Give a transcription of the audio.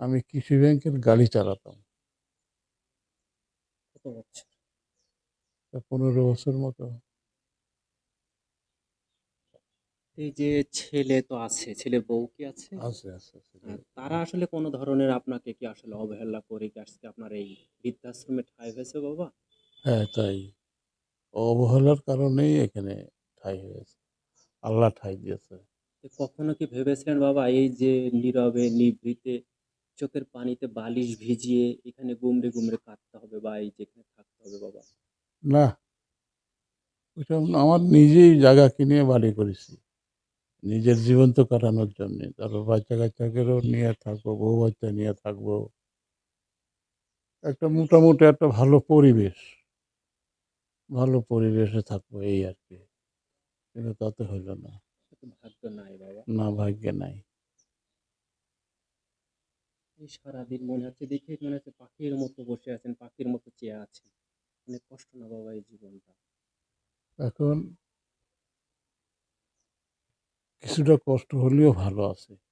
আমি কৃষি ব্যাংকের গাড়ি চালাতাম। তা পনেরো বছর মতো। এই যে ছেলে তো আছে ছেলের বউ কি আছে? আছে আছে আছে। তারা আসলে কোনো ধরনের আপনাকে কি আসলে অবহেলা করে কি আজকে আপনার এই বৃদ্ধাশ্রমে ঠাঁই হয়েছে বাবা? হ্যাঁ তাই। অবহেলার কারণেই এখানে ঠাই হয়েছে। আল্লাহ ঠাই দিয়েছে। কখনো কি ভেবেছিলেন বাবা এই যে নীরবে নিভৃতে চোখের পানিতে বালিশ ভিজিয়ে এখানে গুমড়ে গুমড়ে কাটতে হবে বা এই যেখানে থাকতে হবে বাবা। না ওইটা আমার নিজেই জায়গা কিনে বাড়ি করেছি। নিজের জীবন তো কাটানোর জন্যে। তারপর বাচ্চা কাচ্চাকেও নিয়ে থাকব বউ বাচ্চা নিয়ে থাকব। একটা মোটামুটি একটা ভালো পরিবেশ ভালো পরিবেশে থাকব এই আর কি। কিন্তু তাতে হলো না। ভাগ্য নাই বাবা। না ভাগ্যে নাই। সারাদিন মনে হচ্ছে দেখে মনে হচ্ছে পাখির মতো বসে আছেন, পাখির মতো চেয়ে আছেন। অনেক কষ্ট না বাবা এই জীবনটা? এখন কিছুটা কষ্ট হলেও ভালো আছে।